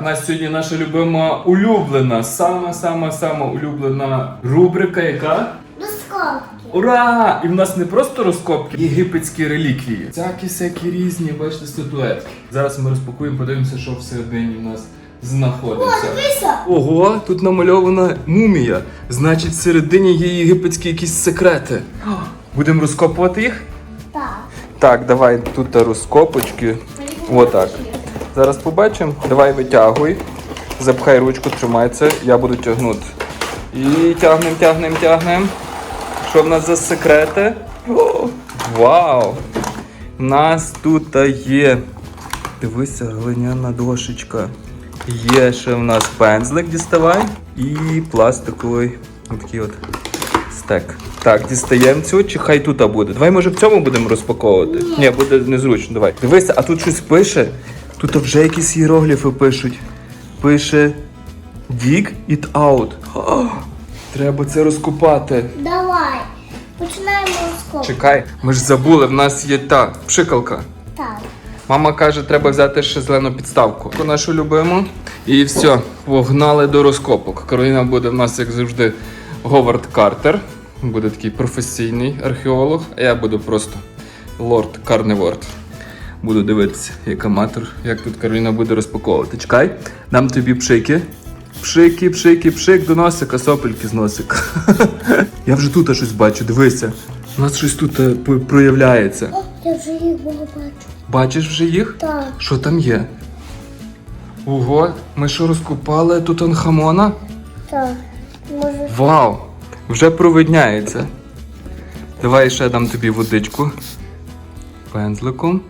У нас сьогодні наша любима улюблена, сама сама сама улюблена рубрика, яка Розкопки. Ура! І в нас не просто розкопки, єгипетські реліквії. Всякі всякі різні, бачите, статуетки. Зараз ми розпакуємо, подивимося, що всередині в нас О, знаходиться. дивися. Ого, тут намальована мумія. Значить, всередині є єгипетські якісь секрети. Будемо розкопувати їх? Так. Так, давай тут розкопочки. Отак. Зараз побачимо. Давай витягуй. Запхай ручку, тримай це, я буду тягнути. І тягнем, тягнем, тягнем. Що в нас за секрети? О, вау! У нас тут є. Дивися, глиняна дошечка. Є ще в нас пензлик, діставай. І пластиковий такий от стек. Так, дістаємо цю, чи хай тут буде. Давай, може, в цьому будемо розпаковувати. Ні, буде незручно. Давай. Дивися, а тут щось пише. Тут вже якісь іерогліфи пишуть. Пише Dig it out. О, треба це розкопати. Давай. Починаємо розкопки. Чекай, ми ж забули, в нас є та пшикалка. Так. Мама каже, треба взяти ще зелену підставку. Нашу любиму. І все, погнали до розкопок. Кароліна буде в нас, як завжди, Говард Картер. Буде такий професійний археолог, а я буду просто лорд Карневорд. Буду дивитися, як аматор, як тут Кароліна буде розпаковувати. Чекай, дам тобі пшики. Пшики, пшики, пшик до носика, сопельки з носика. Я вже тут щось бачу, дивися. У нас щось тут е, проявляється. О, я вже їх було бачу. Бачиш вже їх? Так. Що там є? Ого, ми що розкопали Тутанхамона? Так. Може. Вау! Вже провидняється. Давай ще дам тобі водичку. Пензликом.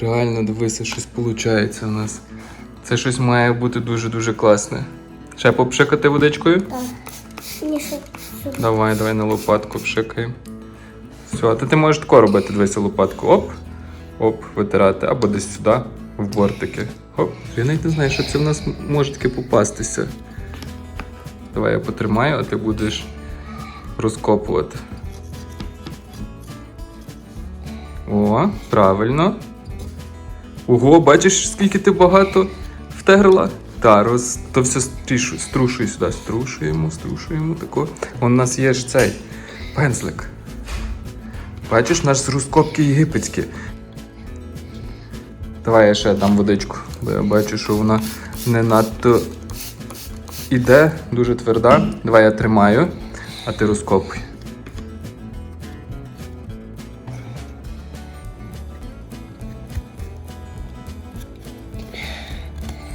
Реально, дивися, щось виходить у нас. Це щось має бути дуже-дуже класне. Ще попшикати водичкою? Так. Ні, ще сюди. Давай, давай на лопатку пшикаємо. Все, а ти, ти можеш тако робити, дивися лопатку. Оп, оп, витирати, або десь сюди, в бортики. Оп. Я навіть не знаю, що це в нас може таке попастися. Давай я потримаю, а ти будеш розкопувати. О, правильно. Ого, бачиш, скільки ти багато втерла? Та, роз... то все стрішу, струшуй сюди, струшуємо, струшуємо тако. У нас є ж цей пензлик. Бачиш, наш з розкопки єгипетські. Давай я ще дам водичку, бо я бачу, що вона не надто іде, дуже тверда. Давай я тримаю, а ти розкопуй.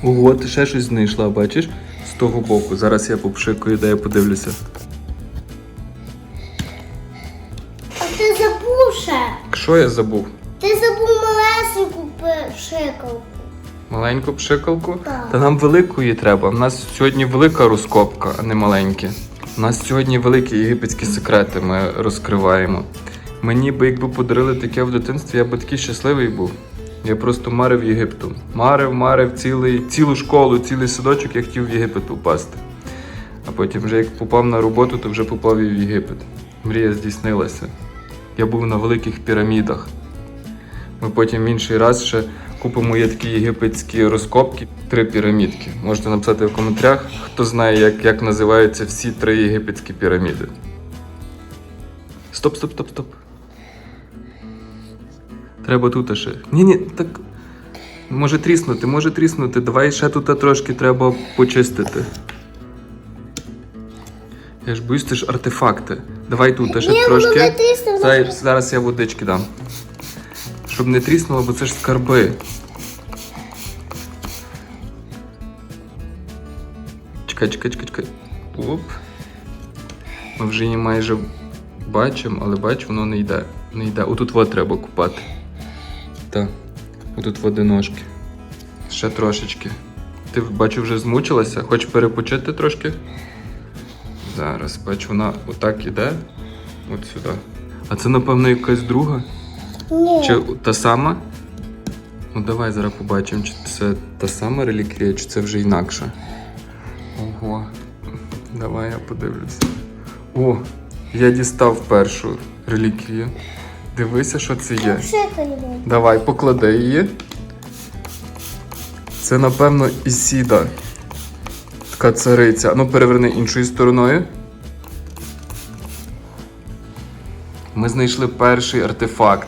Ого, ти ще щось знайшла, бачиш? З того боку. Зараз я попшикаю, де я подивлюся. А ти забув ще. Що я забув? Ти забув малесеньку пшикалку. Маленьку пшикалку? Так. Та нам великої треба. У нас сьогодні велика розкопка, а не маленькі. У нас сьогодні великі єгипетські секрети ми розкриваємо. Мені би якби подарили таке в дитинстві, я би такий щасливий був. Я просто марив Єгиптом. Марив, марив цілий, цілу школу, цілий садочок, я хотів в Єгипет попасти. А потім, вже як попав на роботу, то вже попав і в Єгипет. Мрія здійснилася. Я був на великих пірамідах. Ми потім інший раз ще купимо є такі єгипетські розкопки, три пірамідки. Можете написати в коментарях, хто знає, як, як називаються всі три єгипетські піраміди. Стоп, стоп, стоп, стоп. Треба тут ще. Ні, ні, так. Може тріснути, може тріснути. Давай ще тут трошки треба почистити. Я ж боюсь, це ж артефакти. Давай тут ще Ні, воно трошки. не трісне, Зараз, зараз я водички дам. Щоб не тріснуло, бо це ж скарби. Чекай, чекай, чекай, чекай. Оп. Ми вже її майже бачимо, але бач, воно не йде. Не йде. Отут вот треба купати. Так. Отут води ножки. Ще трошечки. Ти бачу, вже змучилася. Хочеш перепочити трошки? Зараз, бачу, вона отак іде. От сюди. А це, напевно, якась друга? Ні. Чи та сама? Ну давай зараз побачимо, чи це та сама реліквія, чи це вже інакше. Ого. Давай я подивлюся. О, я дістав першу реліквію. Дивися, що це є. Давай, поклади її. Це, напевно, Ісіда. Така цариця. Ну, переверни іншою стороною. Ми знайшли перший артефакт.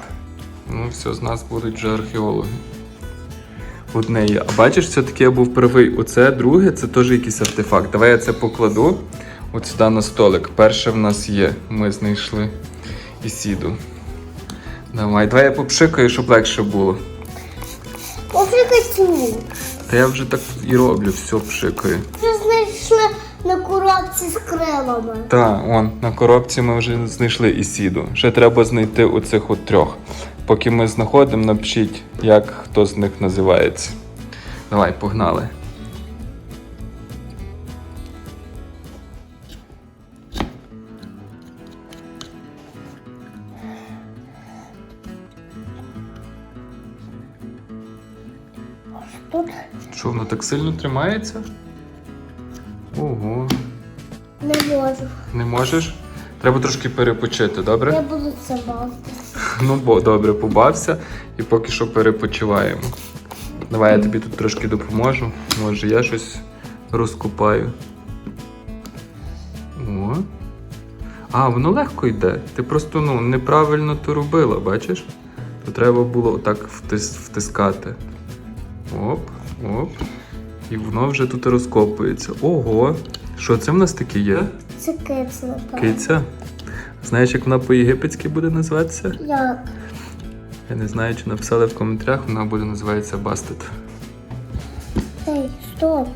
Ну, все, з нас будуть вже археологи. Одне є. А бачиш, все-таки я був правий. Оце друге, це теж якийсь артефакт. Давай я це покладу от сюди на столик. Перше в нас є. Ми знайшли Ісіду. Давай, давай я попшикаю, щоб легше було. Поприкацю. Та я вже так і роблю, все пшикаю. Вже знайшли на коробці з крилами. Та, он, на коробці ми вже знайшли Ісіду. Ще треба знайти оцих от трьох. Поки ми знаходимо, напишіть, як хто з них називається. Давай, погнали. Тут Що, воно так сильно тримається? Ого, не можу. не можеш? Треба трошки перепочити, добре? Я буду це бавити. Ну, бо добре, побався і поки що перепочиваємо. Давай я тобі тут трошки допоможу. Може, я щось розкопаю. О. А, воно легко йде. Ти просто ну, неправильно то робила, бачиш? То треба було так втис- втискати. Оп, оп. І воно вже тут розкопується. Ого! Що це в нас таке є? Це киця, напевно. Киця? Знаєш, як вона по-єгипетськи буде називатися? Як? Я не знаю, чи написали в коментарях, вона буде називатися Бастет. Ей, стоп.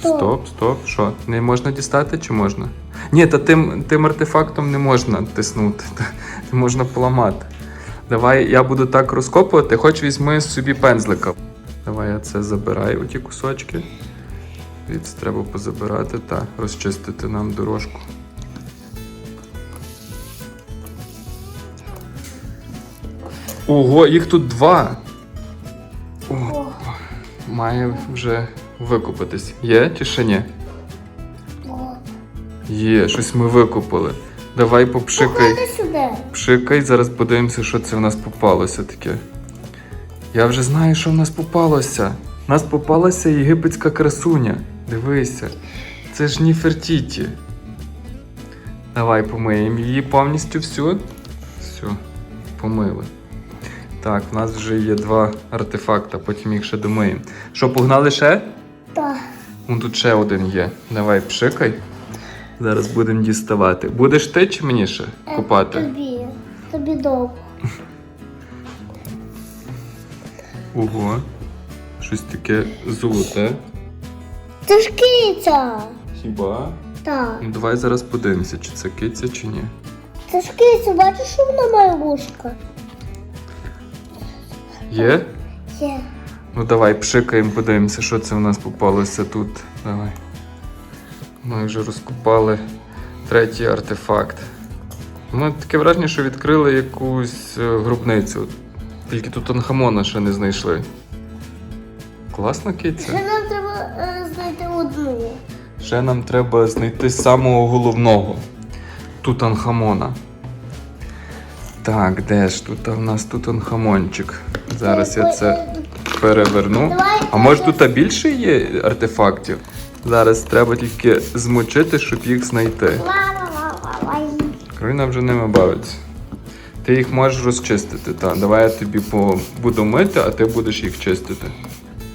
Стоп. Стоп, стоп. Що? Не можна дістати чи можна? Ні, та тим, тим артефактом не можна тиснути. Ти можна поламати. Давай я буду так розкопувати, хоч візьми собі пензлика. Давай я це забираю, оті кусочки. Звідси треба позабирати та розчистити нам дорожку. Ого, їх тут два. О, О, має вже викупитись. Є чи ще ні? о. Є, щось ми викупили. Давай попшикай. Пшикай, зараз подивимося, що це в нас попалося таке. Я вже знаю, що в нас попалося. У нас попалася єгипетська красуня. Дивися. Це ж Ніфертіті. Давай помиємо її повністю всю. Все, помили. Так, в нас вже є два артефакта, потім їх ще домиємо. Що, погнали ще? Так. Вон тут ще один є. Давай пшикай. Зараз будемо діставати. Будеш ти чи мені ще Е, купати? Тобі. Тобі довго. Ого. Щось таке золоте. Це ж киця. Хіба? Так. Ну давай зараз подивимося, чи це киця, чи ні. Це ж киця, бачиш, що вона має вушка? Є? Є. Ну давай пшикаємо, подивимося, що це у нас попалося тут. Давай. Ми вже розкопали третій артефакт. Ми таке враження, що відкрили якусь е, гробницю. Тільки тут Анхамона ще не знайшли. Класна киця. Ще нам треба е, знайти одну. Ще нам треба знайти самого головного Тутанхамона. Так, де ж тут у нас Тутанхамончик? Зараз я це переверну. А може тут більше є артефактів? Зараз треба тільки змочити, щоб їх знайти. Ла-ла-ла-ла-ла. Кароліна вже ними бавиться. Ти їх можеш розчистити, так. Давай я тобі по... буду мити, а ти будеш їх чистити.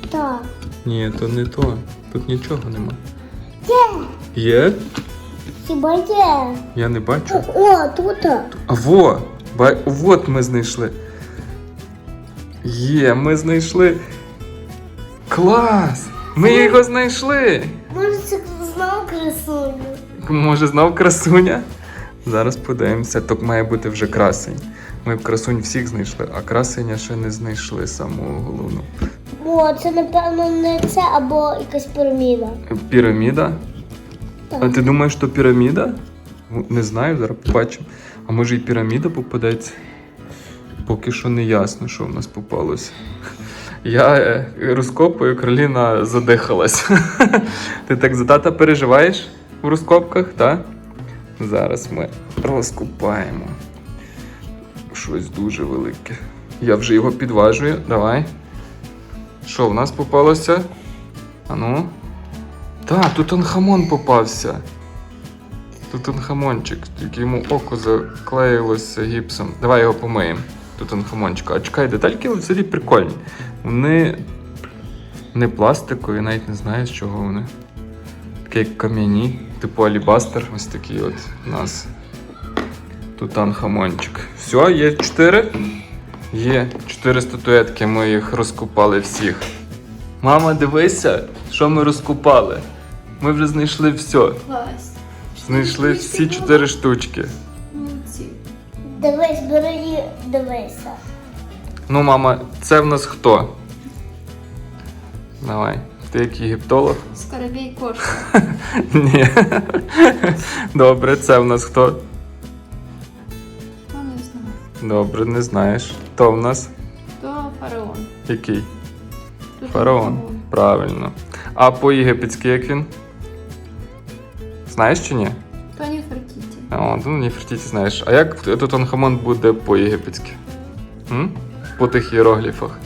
Так. Ні, то не то. Тут нічого нема. Є. Є? Хіба є? Я не бачу. О, тут. А во! Ба... Вот ми знайшли. Є, ми знайшли. Клас! Ми його знайшли! Може, це знову красуню. Може, знов красуня? Зараз подивимося, так має бути вже красень. Ми б красунь всіх знайшли, а красеня ще не знайшли самого головного. О, це напевно не це або якась піраміда. Піраміда? Так. А ти думаєш, що піраміда? Ну, Не знаю, зараз побачимо. А може і піраміда попадеться? Поки що не ясно, що в нас попалося. Я е, розкопую, Кароліна задихалась. Ти так за тата переживаєш у розкопках, так? Зараз ми розкопаємо. Щось дуже велике. Я вже його підважую. Давай. Що в нас попалося? А ну. Так, тут анхамон попався. Тут анхамончик, тільки йому око заклеїлося гіпсом. Давай його помиємо. Тут анхамончик. А чекай, детальки взагалі прикольні. Вони не пластикові, навіть не знаю, з чого вони. Такі як кам'яні, типу алібастер. Ось такий от у нас. тутанхамончик. Все, є чотири? Є чотири статуетки, ми їх розкопали всіх. Мама, дивися, що ми розкопали. Ми вже знайшли все. Клас. Знайшли всі чотири штучки. Молодці. Дивись, бери дивися. Ну, мама, це в нас хто? Давай. Ти як єгиптолог? Скоробій кошка. Ні. Добре, це в нас хто? Ну, не знаю. Добре, не знаєш. Хто в нас? То фараон. Який? Тут Фараон. Правильно. А по-єгипетськи як він? Знаєш чи ні? То не Фертіті. О, ну Нефертіті знаєш. А як Тутанхамон буде по-єгипетськи? М? По тих іерогліфах.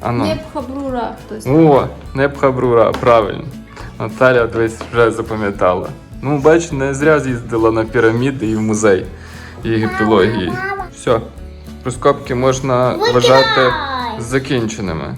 А ну. Непхабрура хтось. О, Непхабрура, правильно. Наталя десь вже запам'ятала. Ну, бач, не зря з'їздила на піраміди і в музей єгіптології. Все, розкопки можна вважати закінченими.